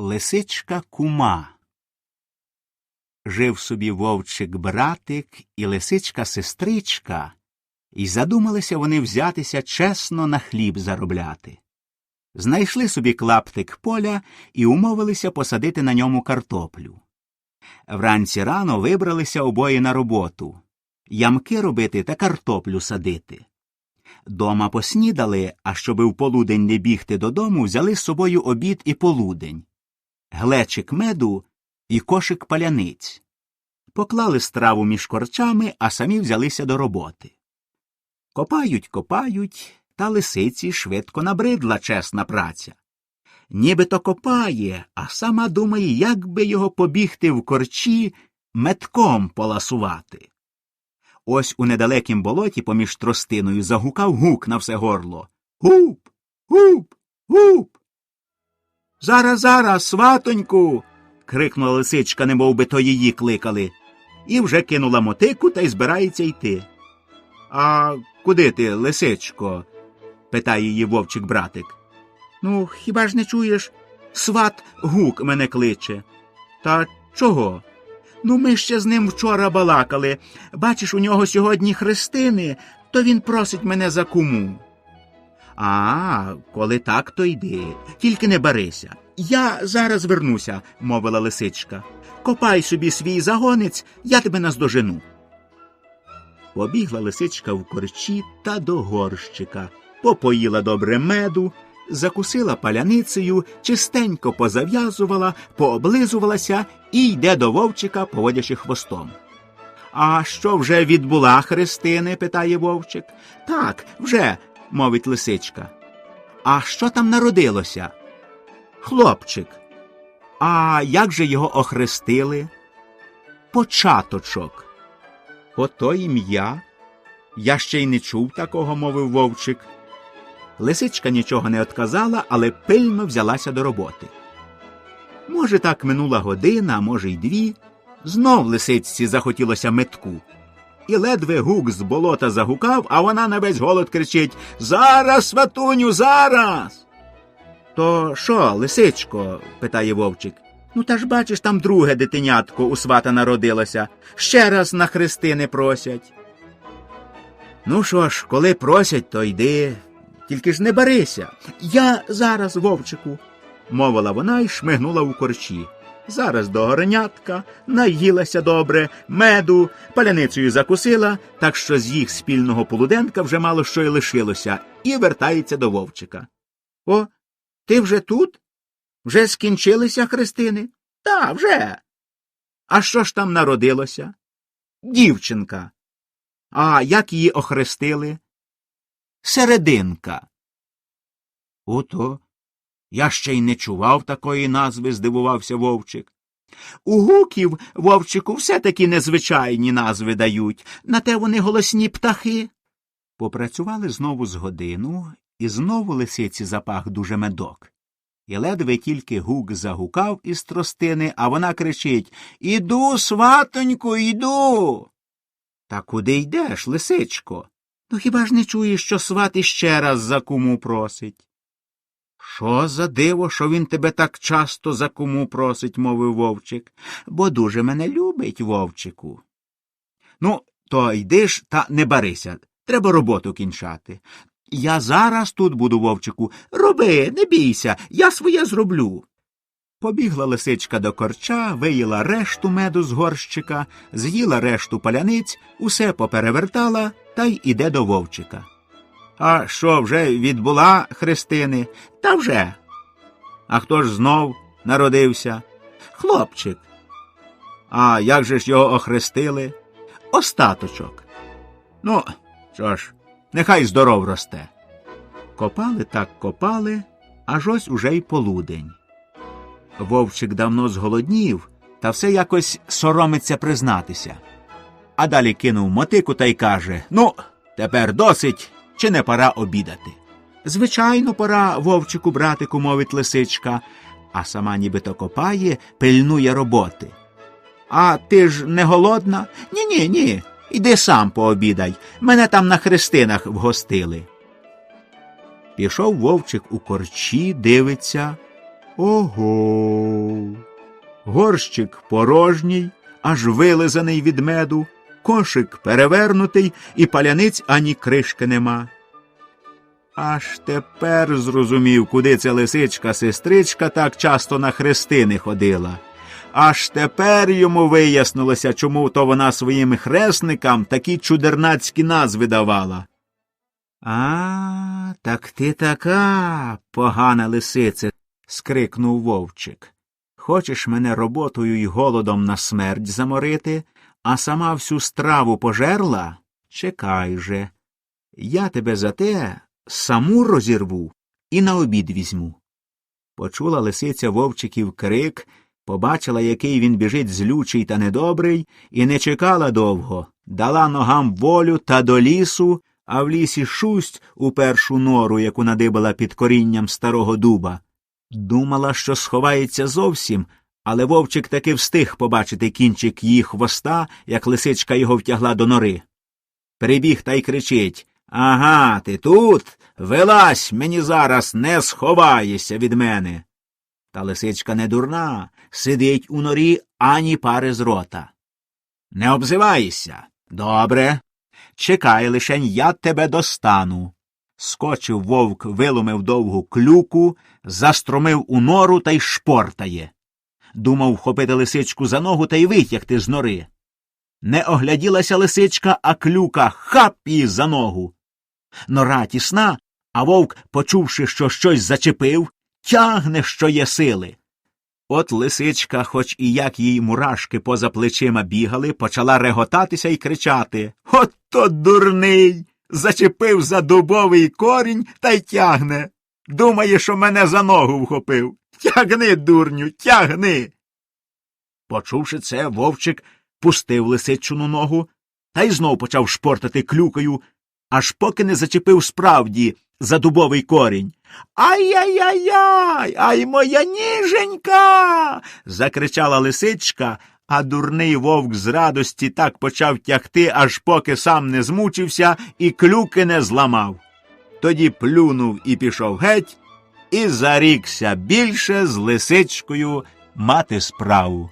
Лисичка кума. Жив собі вовчик братик і лисичка сестричка, і задумалися вони взятися чесно на хліб заробляти. Знайшли собі клаптик поля і умовилися посадити на ньому картоплю. Вранці рано вибралися обоє на роботу ямки робити та картоплю садити. Дома поснідали, а щоби в полудень не бігти додому, взяли з собою обід і полудень глечик меду і кошик паляниць. Поклали страву між корчами, а самі взялися до роботи. Копають, копають, та лисиці швидко набридла чесна праця. Нібито копає, а сама думає, як би його побігти в корчі метком поласувати. Ось у недалекім болоті поміж тростиною загукав гук на все горло. Гуп, гуп, гуп. Зараз, зараз, сватоньку. крикнула лисичка, немов би то її кликали, і вже кинула мотику та й збирається йти. А куди ти, лисичко? питає її вовчик братик. Ну, хіба ж не чуєш? Сват гук мене кличе. Та чого? Ну, ми ще з ним вчора балакали. Бачиш, у нього сьогодні хрестини, то він просить мене за куму. А, коли так, то йди. Тільки не барися. Я зараз вернуся, мовила лисичка. Копай собі свій загонець, я тебе наздожену. Побігла лисичка в корчі та до горщика, попоїла добре меду, закусила паляницею, чистенько позав'язувала, пооблизувалася і йде до вовчика, поводячи хвостом. А що вже відбула Христини? питає вовчик. Так, вже, мовить лисичка. А що там народилося? Хлопчик. А як же його охрестили? Початочок. Ото ім'я. Я ще й не чув такого, мовив вовчик. Лисичка нічого не отказала, але пильно взялася до роботи. Може, так минула година, може, й дві. Знов лисичці захотілося метку. І ледве гук з болота загукав, а вона на весь голод кричить Зараз, сватуню, зараз. То що, лисичко? питає вовчик. Ну, та ж бачиш, там друге дитинятко у свата народилося. Ще раз на хрестини просять. Ну що ж, коли просять, то йди. Тільки ж не барися. Я зараз, вовчику, мовила вона і шмигнула у корчі. Зараз до горнятка, наїлася добре, меду, паляницею закусила, так що з їх спільного полуденка вже мало що й лишилося, і вертається до вовчика. О, ти вже тут? Вже скінчилися хрестини? Та, вже. А що ж там народилося? Дівчинка. А як її охрестили? Серединка. Ото. Я ще й не чував такої назви, здивувався вовчик. У гуків вовчику все таки незвичайні назви дають, на те вони голосні птахи. Попрацювали знову з годину, і знову лисиці запах дуже медок. І ледве тільки гук загукав із тростини, а вона кричить Іду, сватоньку, іду. Та куди йдеш, лисичко? Ну хіба ж не чуєш, що сват іще раз за куму просить? Що за диво, що він тебе так часто за куму просить, мовив вовчик, бо дуже мене любить, вовчику. Ну, то йди ж та не барися. Треба роботу кінчати. Я зараз тут буду, вовчику. Роби, не бійся, я своє зроблю. Побігла лисичка до корча, виїла решту меду з горщика, з'їла решту паляниць, усе поперевертала та й іде до вовчика. А що вже відбула Христини? Та вже. А хто ж знов народився? Хлопчик. А як же ж його охрестили? Остаточок. Ну, що ж, нехай здоров росте. Копали так копали, аж ось уже й полудень. Вовчик давно зголоднів, та все якось соромиться признатися. А далі кинув мотику та й каже Ну, тепер досить, чи не пора обідати? Звичайно, пора, вовчику, братику, мовить лисичка, а сама нібито копає, пильнує роботи. А ти ж не голодна? Ні, ні, ні. Іди сам пообідай. Мене там на хрестинах вгостили. Пішов вовчик у корчі, дивиться. Ого. Горщик порожній, аж вилизаний від меду, кошик перевернутий, і паляниць ані кришки нема. Аж тепер зрозумів, куди ця лисичка сестричка так часто на хрестини ходила. Аж тепер йому вияснилося, чому то вона своїм хресникам такі чудернацькі назви давала. А, так ти така, погана лисице, скрикнув вовчик. Хочеш мене роботою й голодом на смерть заморити, а сама всю страву пожерла? Чекай же. Я тебе за те саму розірву і на обід візьму. Почула лисиця вовчиків крик, побачила, який він біжить злючий та недобрий, і не чекала довго, дала ногам волю та до лісу, а в лісі шусть у першу нору, яку надибала під корінням старого дуба. Думала, що сховається зовсім, але вовчик таки встиг побачити кінчик її хвоста, як лисичка його втягла до нори. Прибіг та й кричить Ага, ти тут? Вилазь, мені зараз не сховаєшся від мене. Та лисичка не дурна, сидить у норі ані пари з рота. Не обзивайся. Добре. Чекай лишень я тебе достану. Скочив вовк, виломив довгу клюку, застромив у нору та й шпортає. Думав вхопити лисичку за ногу та й витягти з нори. Не огляділася лисичка, а клюка хап її за ногу. Нора тісна, а вовк, почувши, що щось зачепив, тягне, що є сили. От лисичка, хоч і як їй мурашки поза плечима бігали, почала реготатися і кричати От то дурний! Зачепив за дубовий корінь та й тягне. Думає, що мене за ногу вхопив. Тягни, дурню, тягни. Почувши це, вовчик пустив лисичину ногу та й знов почав шпортати клюкою, аж поки не зачепив справді за дубовий корінь. Ай-яй-яй-яй, ай моя ніженька. закричала лисичка, а дурний вовк з радості так почав тягти, аж поки сам не змучився і клюки не зламав. Тоді плюнув і пішов геть, і зарікся більше з лисичкою мати справу.